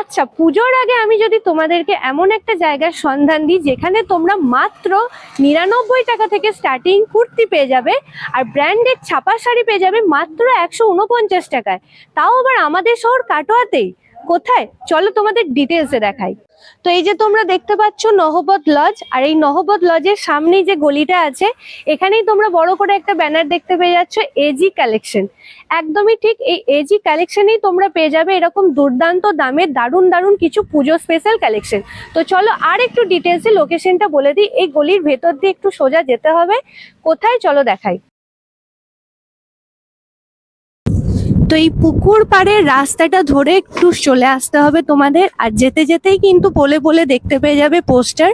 আচ্ছা পুজোর আগে আমি যদি তোমাদেরকে এমন একটা জায়গার সন্ধান দিই যেখানে তোমরা মাত্র নিরানব্বই টাকা থেকে স্টার্টিং কুর্তি পেয়ে যাবে আর ব্র্যান্ডের ছাপা শাড়ি পেয়ে যাবে মাত্র একশো উনপঞ্চাশ টাকায়। তাও আবার আমাদের শহর কাটোয়াতেই। কোথায়? চলো তোমাদের ডিটেলসে দেখাই। তো এই যে তোমরা দেখতে পাচ্ছ নহবত লজ আর এই নহবত লজের সামনেই যে গলিটা আছে, এখানেই তোমরা বড় করে একটা ব্যানার দেখতে পেয়ে যাচ্ছ এজি কালেকশন একদমই ঠিক এই এজি কালেকশনেই তোমরা পেয়ে যাবে এরকম দুর্দান্ত দামের দারুণ দারুণ কিছু পুজো স্পেশাল কালেকশন তো চলো আর একটু ডিটেলসে লোকেশনটা বলে দিই। এই গলির ভেতর দিয়ে একটু সোজা যেতে হবে। কোথায়? চলো দেখাই। তো এই পুকুর পাড়ের রাস্তাটা ধরে একটু চলে আসতে হবে তোমাদের। আর যেতে যেতেই কিন্তু বলে বলে দেখতে পেয়ে যাবে পোস্টার।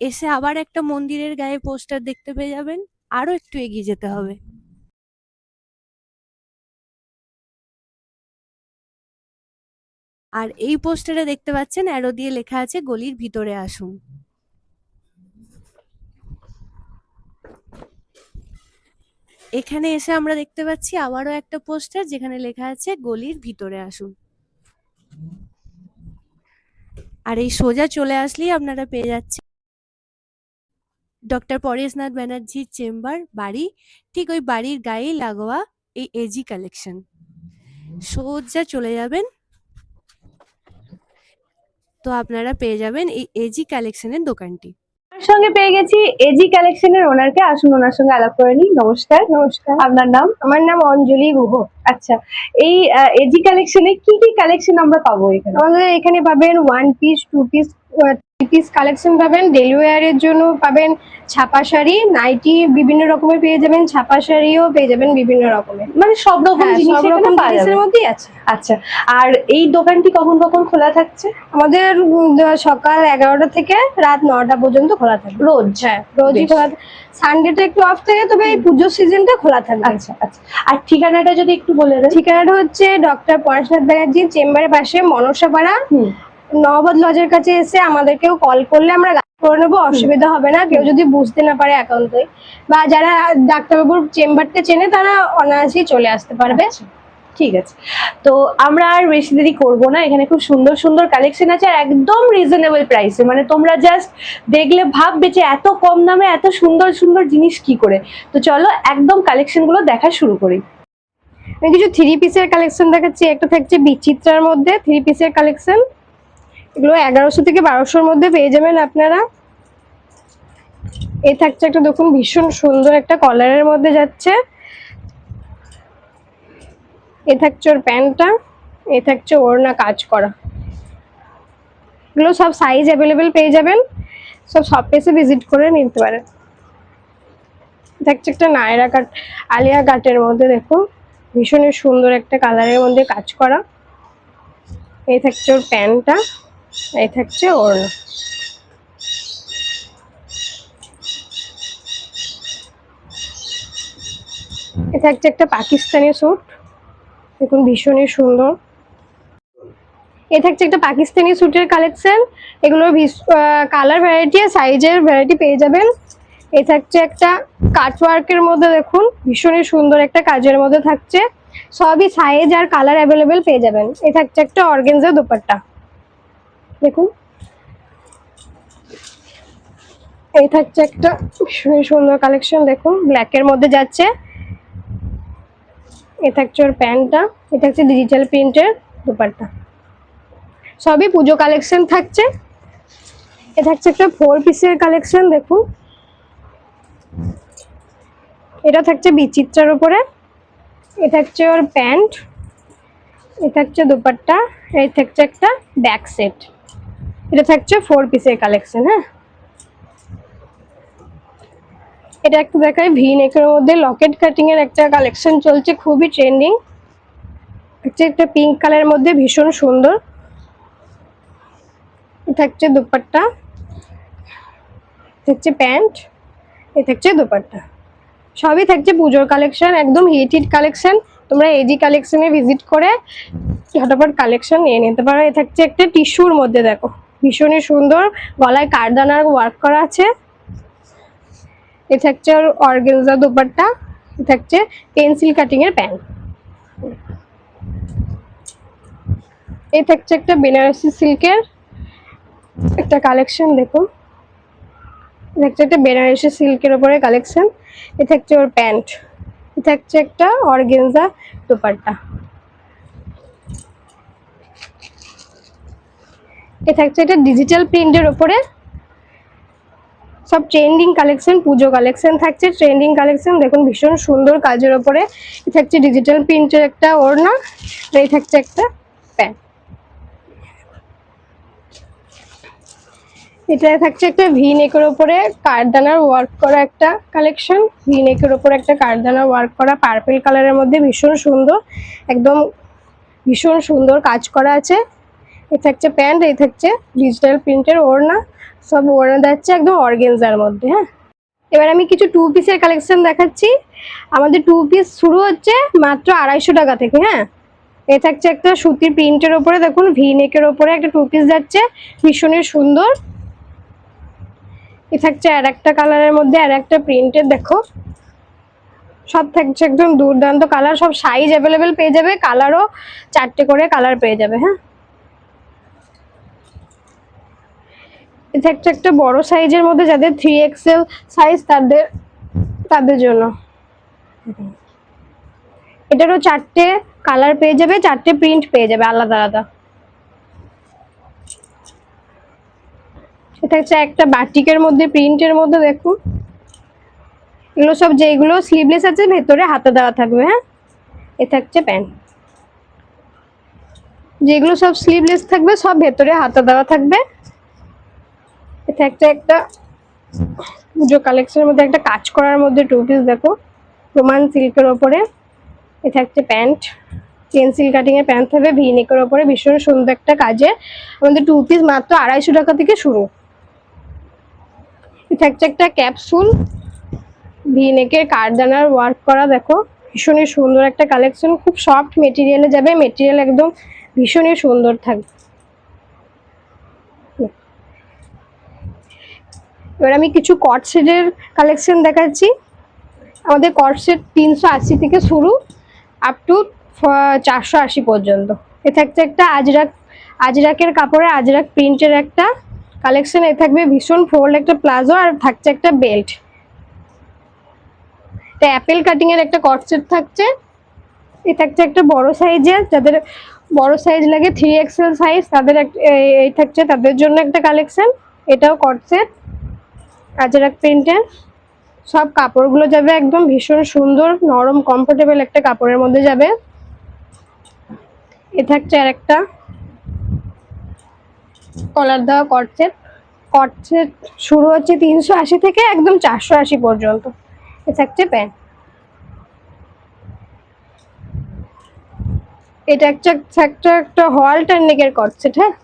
এসে আবার একটা মন্দিরের গায়ে পোস্টার দেখতে পেয়ে যাবেন। আরও একটু এগিয়ে যেতে হবে। আর এই পোস্টারে দেখতে পাচ্ছেন অ্যারো দিয়ে লেখা আছে, গলির ভিতরে আসুন। এখানে এসে আমরা দেখতে পাচ্ছি আবারও একটা পোস্টার যেখানে লেখা আছে, গলির ভিতরে আসুন। আর এই সোজা চলে আসলেই আপনারা পেয়ে যাচ্ছেন ডক্টর পরেশনাথ ব্যানার্জির চেম্বার, বাড়ি। ঠিক ওই বাড়ির গায়েই লাগোয়া এই এজি কালেকশন সোজা চলে যাবেন। তো আপনারা পেয়ে যাবেন এই এজি কালেকশনের দোকানটি। সঙ্গে পেয়ে গেছি এজি কালেকশনের ওনারকে আসুন ওনার সঙ্গে আলাপ করে নিই। নমস্কার। নমস্কার। আপনার নাম? আমার নাম অঞ্জলি গুহ। আচ্ছা এই এজি কালেকশনে কি কি কালেকশন আমরা পাবো এখানে? আমাদের এখানে পাবেন one piece two piece piece collection পাবেন ডেলি ওয়ারের জন্য পাবেন ছাপা শাড়ি নাইটি বিভিন্ন রকমের পেয়ে যাবেন ছাপা শাড়িও পেয়ে যাবেন বিভিন্ন রকমের। মানে সব রকম হ্যাঁ, জিনিস সব রকম জিনিসের মধ্যেই আছে। আচ্ছা আর এই দোকানটি কখন কখন খোলা থাকছে? আমাদের সকাল এগারোটা থেকে রাত নটা পর্যন্ত খোলা থাকে রোজ? হ্যাঁ রোজই। খোলা থাকে সানডেটা একটু অফ থাকে তবে এই পুজোর সিজনটা খোলা থাকবে। আচ্ছা আচ্ছা। আর ঠিকানাটা যদি একটু বলে দেন। ঠিকানাটা হচ্ছে ডক্টর পরেশনাথ ব্যানার্জির চেম্বারের পাশে মনসাপাড়া নবাদ লজের কাছে এসে আমাদেরকেও কল করলে আমরা করে নেব অসুবিধা হবে না কেউ যদি বুঝতে না পারে একান্তই। বা যারা ডাক্তারবাবুর চেম্বারটা চেনে তারা অনায়াসেই চলে আসতে পারবে। আচ্ছা, ঠিক আছে। তো আমরা আর বেশি দেরি করব না এখানে খুব সুন্দর সুন্দর কালেকশন আছে আর একদম রিজনেবল প্রাইসে মানে তোমরা জাস্ট দেখলে ভাববে যে এত কম দামে এত সুন্দর সুন্দর জিনিস কি করে? তো চলো একদম কালেকশনগুলো দেখা শুরু করি। কিছু থ্রি পিসের কালেকশন দেখাচ্ছি একটা থাকছে বিচিত্রার মধ্যে থ্রি পিসের কালেকশন এগুলো এগারোশো থেকে বারোশোর মধ্যে পেয়ে যাবেন আপনারা। এই থাকছে একটা দেখুন, ভীষণ সুন্দর একটা কলারের মধ্যে যাচ্ছে। এ থাকছে ওর প্যান্টটা, এ থাকছে ওর না কাজ করা। এগুলো সব সাইজ অ্যাভেলেবেল পেয়ে যাবেন। সব সব পেসে ভিজিট করে নিতে পারেন। থাকছে একটা নায়রা কাট, আলিয়া কাটের মধ্যে দেখুন, ভীষণই সুন্দর একটা কালারের মধ্যে কাজ করা। এই থাকছে ওর প্যান্টটা। এই থাকছে ওর। এ থাকছে একটা পাকিস্তানি স্যুট। দেখুন, ভীষণই সুন্দর। এ থাকছে একটা পাকিস্তানি স্যুটের কালেকশন। এগুলোর কালার ভ্যারাইটি আর সাইজের ভ্যারাইটি পেয়ে যাবেন। এ থাকছে একটা কাটওয়ার্কের মধ্যে দেখুন, ভীষণই সুন্দর একটা কাজের মধ্যে থাকছে। সবই সাইজ আর কালার অ্যাভেলেবেল পেয়ে যাবেন। এ থাকছে একটা অর্গেনজা দুপাট্টা। দেখুন। এই থাকছে একটা সুন্দর কালেকশন দেখুন। ব্ল্যাকের মধ্যে যাচ্ছে। এ থাকছে ওর প্যান্টটা এটা থাকছে ডিজিটাল প্রিন্টের দুপাট্টা। সবই পুজো কালেকশন থাকছে। এ থাকছে একটা ফোর পিসের কালেকশন দেখুন। এটা থাকছে বিচিত্রার উপরে। এটা থাকছে ওর প্যান্ট। এটা থাকছে দুপাট্টা। এই থাকছে একটা ব্যাক সেট এটা থাকছে ফোর পিসের কালেকশন হ্যাঁ? এটা একটু দেখায় ভি নেকের মধ্যে লকেট কাটিং এর একটা কালেকশন চলছে, খুবই ট্রেন্ডিং হচ্ছে একটা পিঙ্ক কালারের মধ্যে, ভীষণ সুন্দর। হচ্ছে দুপাট্টা। থাকছে প্যান্ট। এ থাকছে দুপাট্টা। সবই থাকছে পুজোর কালেকশন একদম হিট হিট কালেকশন তোমরা এজি কালেকশনে ভিজিট করে, ঝটাপট কালেকশন নিয়ে নিতে পারো। এ থাকছে একটা টিস্যুর মধ্যে, দেখো। ভীষণই সুন্দর। গলায় কারদানার ওয়ার্ক করা আছে। এ থাকছে অর্গেনজা দুপাট্টা। এ থাকছে পেন্সিল কাটিং এর প্যান্ট এই থাকছে একটা বেনারসি সিল্কের একটা কালেকশন দেখুন। এটা হচ্ছে একটা বেনারসি সিল্কের উপরে কালেকশন এ থাকছে ওর প্যান্ট। এ থাকছে একটা অর্গেনজা দোপাট্টা। এ থাকছে একটা ডিজিটাল প্রিন্টের ওপরে সব ট্রেন্ডিং কালেকশন পুজো কালেকশন থাকছে। ট্রেন্ডিং কালেকশন দেখুন ভীষণ সুন্দর কাজের ওপরে এ থাকছে ডিজিটাল প্রিন্টের একটা ওড়না, আর এই থাকছে একটা প্যান্ট এটা থাকছে একটা ভি নেকের ওপরে কারদানার ওয়ার্ক করা একটা কালেকশন ভি নেকের ওপরে একটা কারদানার ওয়ার্ক করা পার্পল কালারের মধ্যে ভীষণ সুন্দর। একদম ভীষণ সুন্দর কাজ করা আছে। এই থাকছে প্যান্ট, এই থাকছে ডিজিটাল প্রিন্টের ওড়না, সব ওড়না যাচ্ছে একদম অর্গেনজার মধ্যে হ্যাঁ। এবার আমি কিছু টু পিসের কালেকশন দেখাচ্ছি। আমাদের টু পিস শুরু হচ্ছে মাত্র আড়াইশো টাকা থেকে হ্যাঁ। এ থাকছে একটা সুতির প্রিন্টের ওপরে, দেখুন ভি নেকের ওপরে একটা টু পিস যাচ্ছে, ভীষণই সুন্দর। এ থাকছে আর একটা কালারের মধ্যে আর একটা প্রিন্টের দেখো। সব থাকছে একদম দুর্দান্ত কালার সব সাইজ অ্যাভেলেবেল পেয়ে যাবে কালারও চারটে করে কালার পেয়ে যাবে হ্যাঁ। এটা একটা একটা বড় সাইজের মধ্যে যাদের থ্রি এক্সেল সাইজ তাদের তাদের জন্য। এটারও চারটে কালার পেয়ে যাবে, চারটে প্রিন্ট পেয়ে যাবে, আলাদা আলাদা। এটা হচ্ছে একটা বাটিকের মধ্যে প্রিন্টের মধ্যে, দেখুন। এগুলো সব যেগুলো স্লিভলেস আছে, ভেতরে হাতে দেওয়া থাকবে হ্যাঁ? এটা হচ্ছে প্যান্ট যেগুলো সব স্লিভলেস থাকবে, সব ভেতরে হাতে দেওয়া থাকবে। এটা একটা একটা পুজো কালেকশনের মধ্যে, একটা কাজ করার মধ্যে টু পিস দেখো। রোমান সিল্কের ওপরে। এটা একটা প্যান্ট। পেন্সিল কাটিং এর প্যান্ট থাকবে ভি নেকের ওপরে। ভীষণ সুন্দর একটা কাজে। আমাদের টু পিস মাত্র আড়াইশো টাকা থেকে শুরু। এটা একটা একটা ক্যাপসুল ভি নেকের কারদানার ওয়ার্ক করা, দেখো। ভীষণই সুন্দর একটা কালেকশন খুব সফট মেটেরিয়ালে যাবে। মেটেরিয়াল একদম ভীষণই সুন্দর থাকবে। এবার আমি কিছু কট সেটের কালেকশন দেখাচ্ছি। আমাদের কট সেট তিনশো আশি থেকে শুরু আপ টু চারশো আশি পর্যন্ত। এ থাকছে একটা আজরাক, আজরাকের কাপড়ে আজরাক প্রিন্টের একটা কালেকশন এ থাকবে ভীষণ ফোল্ড একটা প্লাজো আর থাকছে একটা বেল্ট এটা অ্যাপেল কাটিংয়ের একটা কট সেট থাকছে। এ থাকছে একটা বড় সাইজের যাদের বড় সাইজ লাগে থ্রি এক্সেল সাইজ তাদের এই থাকছে তাদের জন্য একটা কালেকশন এটাও কট সেট আজরাক প্রিন্টের সব কাপড়গুলো যাবে একদম ভীষণ সুন্দর, নরম কমফোর্টেবল একটা কাপড়ের মধ্যে যাবে। এ থাকছে আর একটা কলার দেওয়া কটসেট কটসেট শুরু হচ্ছে তিনশো আশি থেকে একদম চারশো আশি পর্যন্ত। এ থাকছে প্যান্ট এটা একটা একটা একটা হোয়াল্টার নেকের কটসেট হ্যাঁ?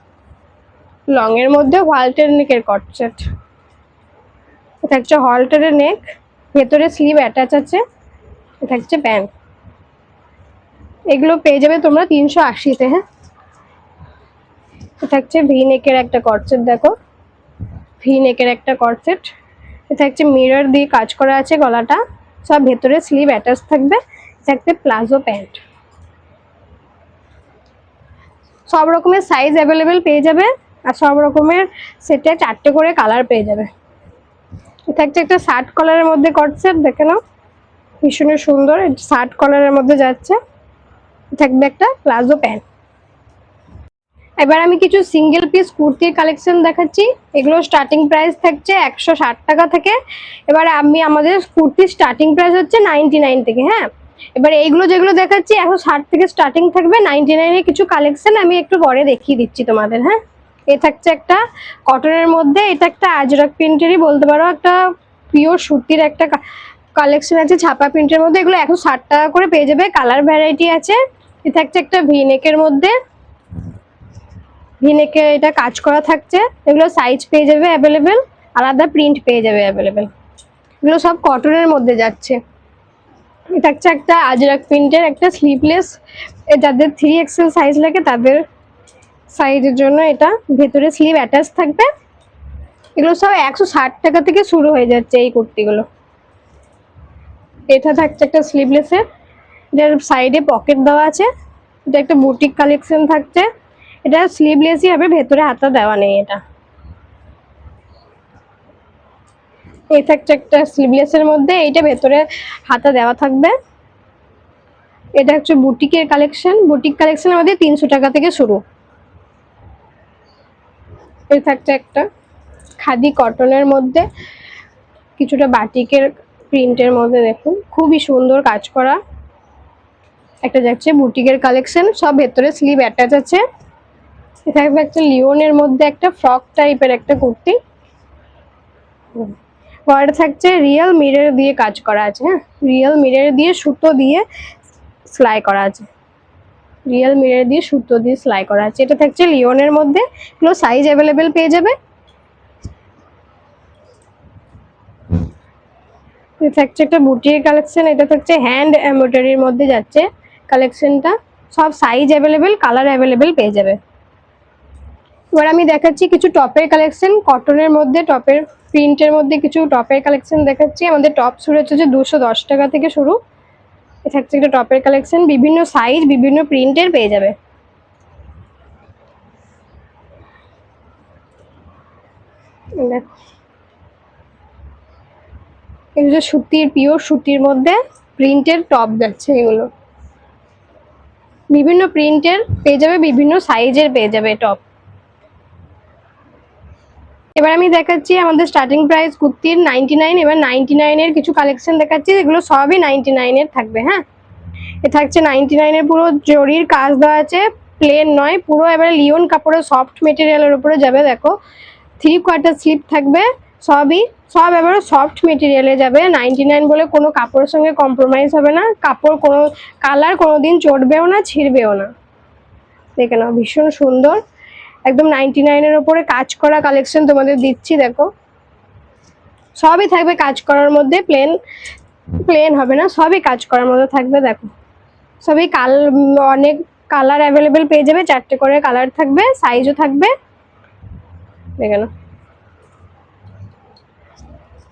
লং এর মধ্যে হোয়াল্টার নেকের কটসেট হচ্ছে হলটারের নেক ভেতরে স্লিভ অ্যাটাচ আছে হচ্ছে প্যান্ট এগুলো পেয়ে যাবে তোমরা তিনশো আশিতে হ্যাঁ? হচ্ছে ভি নেকের একটা কটসেট দেখো। ভি নেকের একটা কটসেট হচ্ছে মিরর দিয়ে কাজ করা আছে গলাটা। সব ভেতরে স্লিভ অ্যাটাচ থাকবে। একটা প্লাজো প্যান্ট। সব রকমের সাইজ অ্যাভেলেবেল পেয়ে যাবে। আর সব রকমের সেটে চারটে করে কালার পেয়ে যাবে। হচ্ছে একটা শার্ট কলারের মধ্যে কটসেট দেখে নাও। ভীষণই সুন্দর শার্ট কলারের মধ্যে যাচ্ছে। থাকবে একটা প্লাজো প্যান্ট। এবার আমি কিছু সিঙ্গেল পিস কুর্তির কালেকশন দেখাচ্ছি। এগুলো স্টার্টিং প্রাইস থাকছে একশো ষাট টাকা থেকে। এবার আমি আমাদের কুর্তির স্টার্টিং প্রাইস হচ্ছে নাইনটি নাইন থেকে হ্যাঁ? এবার এইগুলো যেগুলো দেখাচ্ছি, একশো ষাট থেকে স্টার্টিং থাকবে। নাইনটি নাইনের কিছু কালেকশন আমি একটু পরে দেখিয়ে দিচ্ছি তোমাদের হ্যাঁ? এ থাকছে একটা কটনের মধ্যে, এটা একটা আজরাক প্রিন্টেরই বলতে পারো, একটা পিওর সুতির একটা কালেকশন আছে, ছাপা প্রিন্টের মধ্যে, এগুলো একশো ষাট টাকা করে পেয়ে যাবে কালার ভ্যারাইটি আছে, এ থাকছে একটা ভিনেকের মধ্যে ভিনেকে এটা কাজ করা থাকছে, এগুলো সাইজ পেয়ে যাবে অ্যাভেলেবেল আলাদা প্রিন্ট পেয়ে যাবে অ্যাভেলেবেল এগুলো সব কটনের মধ্যে যাচ্ছে এটা হচ্ছে একটা আজরাক প্রিন্টের একটা স্লিভলেস যাদের থ্রি এক্সেল সাইজ লাগে তাদের সাইজের জন্য এটা ভেতরে স্লিভ অ্যাটাচ থাকবে। এগুলো সব একশো ষাট টাকা থেকে শুরু হয়ে যাচ্ছে এই কুর্তিগুলো। এটা থাকছে একটা স্লিভলেসের এটার সাইডে পকেট দেওয়া আছে। এটা একটা বুটিক কালেকশন থাকছে। এটা স্লিভলেসই হবে, ভেতরে হাতা দেওয়া নেই এটা। এই থাকছে একটা স্লিভলেসের মধ্যে, এইটা ভেতরে হাতা দেওয়া থাকবে। এটা হচ্ছে বুটিকের কালেকশন বুটিক কালেকশন আমাদের তিনশো টাকা থেকে শুরু। এই থাকছে একটা। খাদি কটনের মধ্যে, কিছুটা বাটিকের প্রিন্টের মধ্যে দেখুন। খুবই সুন্দর কাজ করা। একটা যাচ্ছে বুটিকের কালেকশন সব ভেতরে স্লিভ অ্যাটাচ আছে। থাকবে একটা লিওনের মধ্যে একটা ফ্রক টাইপের একটা কুর্তি। পরে থাকছে রিয়েল মিরর দিয়ে কাজ করা আছে হ্যাঁ? রিয়েল মিরর দিয়ে সুতো দিয়ে সেলাই করা আছে। রিয়েল মিরর দিয়ে সুতো দিয়ে সেলাই করা আছে। এটা থাকছে লিওনের মধ্যে। এগুলো সাইজ অ্যাভেলেবেল পেয়ে যাবে? থাকছে একটা বুটির কালেকশন এটা থাকছে হ্যান্ড এমব্রয়ডারির মধ্যে যাচ্ছে কালেকশনটা সব সাইজ অ্যাভেলেবেল কালার অ্যাভেলেবেল পেয়ে যাবে। এবার আমি দেখাচ্ছি কিছু টপের কালেকশন কটনের মধ্যে, টপের প্রিন্টের মধ্যে কিছু টপের কালেকশন দেখাচ্ছি। আমাদের টপ শুরু হচ্ছে যে দশ টাকা থেকে শুরু। এ থাকছে একটা টপের কালেকশন বিভিন্ন সাইজ বিভিন্ন প্রিন্টের পেয়ে যাবে। এগুলো সুতির পিওর সুতির মধ্যে প্রিন্টের টপ যাচ্ছে এগুলো। বিভিন্ন প্রিন্টের পেয়ে যাবে, বিভিন্ন সাইজের পেয়ে যাবে টপ এবার আমি দেখাচ্ছি আমাদের স্টার্টিং প্রাইস কুর্তির নাইনটি নাইন এবার নাইনটি নাইনের কিছু কালেকশন দেখাচ্ছি এগুলো সবই নাইনটি নাইনের থাকবে হ্যাঁ? এ থাকছে নাইনটি নাইনের পুরো জরির কাজ দেওয়া আছে প্লেন নয়, পুরো এবারে লিওন কাপড়ের সফট মেটেরিয়ালের উপরে যাবে, দেখো। থ্রি কোয়ার্টার স্লিপ থাকবে, সবই, সব এবারে সফট মেটেরিয়ালে যাবে নাইনটি নাইন বলে কোনো কাপড়ের সঙ্গে কম্প্রোমাইজ হবে না, কাপড় কোনো কালার কোনো দিন চটবেও না, ছিঁড়বেও না। দেখে নাও, ভীষণ সুন্দর। একদম নাইনটি নাইনের ওপরে কাজ করা কালেকশন তোমাদের দিচ্ছি, দেখো। সবই থাকবে কাজ করার মধ্যে প্লেন প্লেন হবে না, সবই কাজ করার মধ্যে থাকবে, দেখো। সবই কাল, অনেক কালার অ্যাভেলেবেল পেয়ে যাবে, চারটে করে কালার থাকবে সাইজও থাকবে। দেখে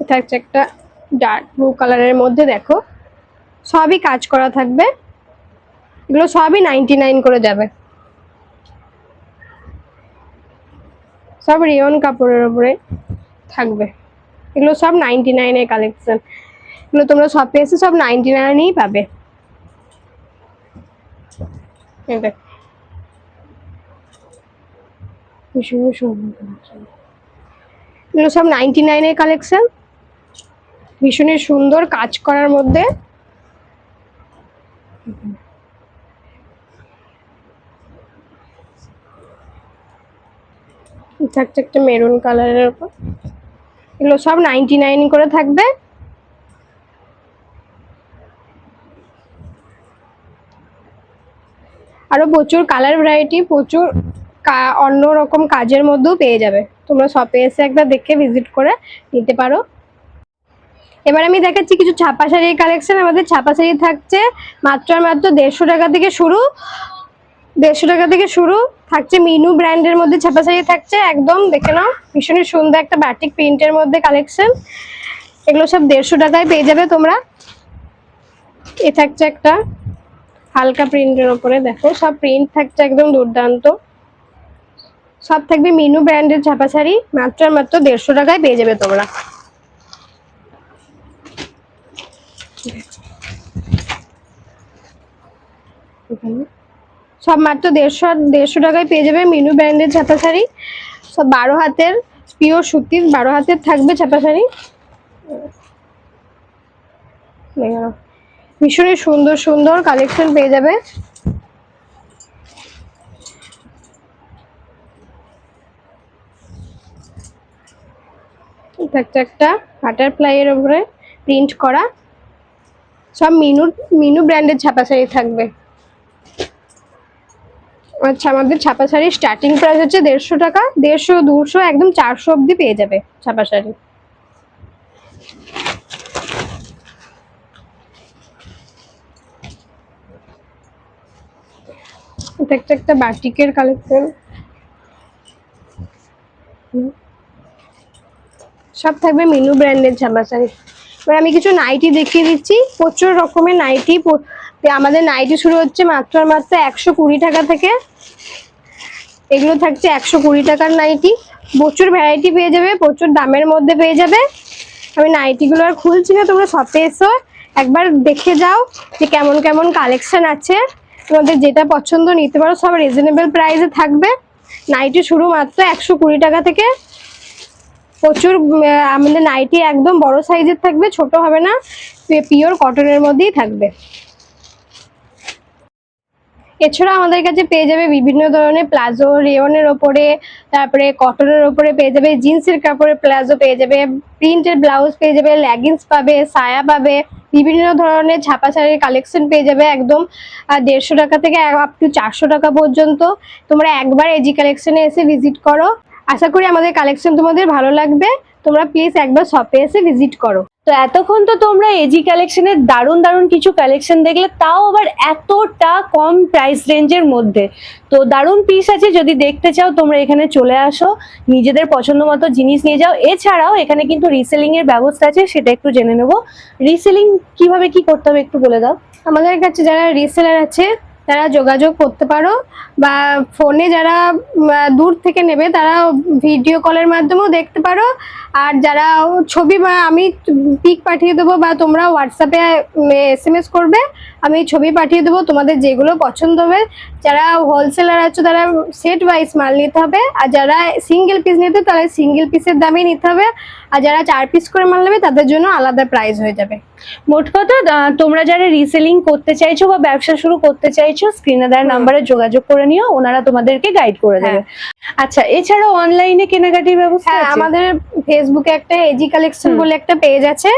এটা হচ্ছে একটা ডার্ক ব্লু কালারের মধ্যে, দেখো। সবই কাজ করা থাকবে। এগুলো সবই নাইনটি নাইন করে যাবে। সব রিয়ন কাপড়ের উপরে থাকবে। এগুলো সব নাইনটি নাইনের কালেকশন এগুলো তোমরা সব এসে সব নাইনটি নাইনেই পাবে। এগুলো সব নাইনটি নাইনের কালেকশন ভীষণই সুন্দর কাজ করার মধ্যে। থাকছে একটা মেরুন কালারের উপর এগুলো সব নাইনটি নাইন করে থাকবে। আরও প্রচুর কালার ভ্যারাইটি প্রচুর অন্য রকম কাজের মধ্যেও পেয়ে যাবে। তোমরা শপে এসে একবার দেখে ভিজিট করে নিতে পারো। এবার আমি দেখাচ্ছি কিছু ছাপা শাড়ির কালেকশন আমাদের ছাপা শাড়ি থাকছে মাত্র মাত্র দেড়শো টাকা থেকে শুরু। দেড়শো টাকা থেকে শুরু। থাকছে মিনু ব্র্যান্ডের মধ্যে ছাপা শাড়ি থাকছে, একদম দেখে নাও। ভীষণই সুন্দর একটা বাটিক প্রিন্টের মধ্যে কালেকশন এগুলো সব দেড়শো টাকায় পেয়ে যাবে তোমরা। এ থাকছে একটা হালকা প্রিন্টের ওপরে, দেখো। সব প্রিন্ট থাকছে একদম দুর্দান্ত। সব থাকবে মিনু ব্র্যান্ডের ছাপা শাড়ি মাত্র মাত্র দেড়শো টাকায় পেয়ে যাবে তোমরা। এখানে সব মাত্র দেড়শো দেড়শো টাকায় পেয়ে যাবে মিনু ব্র্যান্ডের ছাপা শাড়ি সব বারো হাতের পিওর সুতির, বারো হাতের থাকবে ছাপা শাড়ি ভীষণই সুন্দর সুন্দর কালেকশন পেয়ে যাবে। একটা একটা বাটারফ্লাই এর উপরে প্রিন্ট করা। সব মিনু মিনু ব্র্যান্ডের ছাপা শাড়ি থাকবে। আচ্ছা আমাদের ছাপা শাড়ির স্টার্টিং প্রাইস হচ্ছে দেড়শো টাকা, দেড়শো, দুশো, একদম চারশো অবধি পেয়ে যাবে ছাপা শাড়ি এটা একটা একটা বাটিকের কালেকশন সব থাকবে মিনু ব্র্যান্ডের জামা শাড়ি এবার আমি কিছু নাইটি দেখিয়ে দিচ্ছি, প্রচুর রকমের নাইটি আমাদের নাইটি শুরু হচ্ছে মাত্র মাত্র একশো কুড়ি টাকা থেকে। এগুলো থাকছে একশো কুড়ি টাকার নাইটি প্রচুর ভ্যারাইটি পেয়ে যাবে, প্রচুর দামের মধ্যে পেয়ে যাবে। আমি নাইটিগুলো আর খুলছি না, তোমরা শপে এসো। একবার দেখে যাও যে কেমন কেমন কালেকশন আছে। তোমাদের যেটা পছন্দ নিতে পারো, সব রিজনেবল প্রাইসে থাকবে। নাইটি শুরু মাত্র একশো কুড়ি টাকা থেকে। প্রচুর আমাদের নাইটি একদম বড় সাইজের থাকবে, ছোট হবে না। পিওর কটনের মধ্যেই থাকবে। এছাড়া আমাদের কাছে পেয়ে যাবে বিভিন্ন ধরনের প্লাজো, রেওনের ওপরে, তারপরে কটনের ওপরে পেয়ে যাবে, জিন্সের কাপড়ে প্লাজো পেয়ে যাবে, প্রিন্টের ব্লাউজ পেয়ে যাবে লেগিংস পাবে, সায়া পাবে, বিভিন্ন ধরনের ছাপা ছাড়ির কালেকশন পেয়ে যাবে একদম দেড়শো টাকা থেকে আপ টু চারশো টাকা পর্যন্ত। তোমরা একবার এজি কালেকশনে এসে ভিজিট করো। আশা করি আমাদের কালেকশন তোমাদের ভালো লাগবে। তোমরা প্লিজ একবার শপে এসে ভিজিট করো। তো এতক্ষণ তো তোমরা এজি কালেকশনের দারুণ দারুণ কিছু কালেকশন দেখলে তাও আবার এতটা কম প্রাইস রেঞ্জের মধ্যে। তো দারুণ পিস আছে যদি দেখতে চাও তোমরা এখানে চলে আসো। নিজেদের পছন্দ মতো জিনিস নিয়ে যাও। এছাড়াও এখানে কিন্তু রিসেলিং এর ব্যবস্থা আছে সেটা একটু জেনে নেব। রিসেলিং কীভাবে কি করতে হবে একটু বলে দাও। আমাদের কাছে যারা রিসেলার আছে তারা যোগাযোগ করতে পারো বা ফোনে যারা দূর থেকে নেবে তারা ভিডিও কলের মাধ্যমেও দেখতে পারো। আর যারা ছবি বা আমি পিক পাঠিয়ে দেবো বা তোমরা হোয়াটসঅ্যাপে এস এম এস করবে, আমি ছবি পাঠিয়ে দেবো, তোমাদের যেগুলো পছন্দ হবে। যারা হোলসেলার আছে, তারা সেট ওয়াইজ মাল নিতে হবে। আর যারা সিঙ্গেল পিস নিতে তাহলে সিঙ্গেল পিসের দামেই নিতে হবে। আর যারা চার পিস করে মাল নেবে তাদের জন্য আলাদা প্রাইস হয়ে যাবে। মোট কথা তোমরা যারা রিসেলিং করতে চাইছো বা ব্যবসা শুরু করতে চাইছো স্ক্রিনে দেওয়ার নাম্বারে যোগাযোগ করে নিও ওনারা তোমাদেরকে গাইড করে দেবে। আচ্ছা এছাড়াও অনলাইনে কেনাকাটির ব্যবস্থা হ্যাঁ আছে? আমাদের ফেসবুকে একটা এজি কালেকশন বলে একটা পেজ আছে।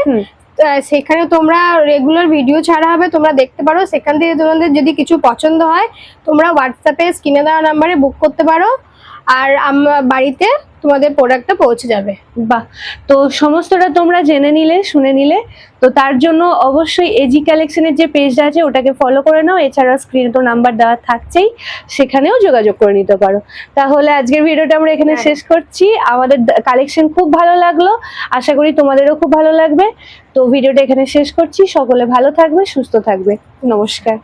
সেখানে তোমরা রেগুলার ভিডিও ছাড়া হবে তোমরা দেখতে পারো। সেখান থেকে তোমাদের যদি কিছু পছন্দ হয় তোমরা হোয়াটসঅ্যাপে স্ক্রিনে দেওয়া নাম্বারে বুক করতে পারো। আর আমার বাড়িতে তোমাদের প্রোডাক্টটা পৌঁছে যাবে। বাহ! তো সমস্তটা তোমরা জেনে নিলে শুনে নিলে। তো তার জন্য অবশ্যই এজি কালেকশনের যে পেজটা আছে ওটাকে ফলো করে নাও। এছাড়া স্ক্রিনে তো নাম্বার দেওয়া থাকছেই। সেখানেও যোগাযোগ করে নিতে পারো। তাহলে আজকের ভিডিওটা আমরা এখানে হ্যাঁ। শেষ করছি। আমাদের কালেকশন খুব ভালো লাগল। আশা করি তোমাদেরও খুব ভালো লাগবে। তো ভিডিওটা এখানে শেষ করছি। সকলে ভালো থাকবে সুস্থ থাকবে। নমস্কার।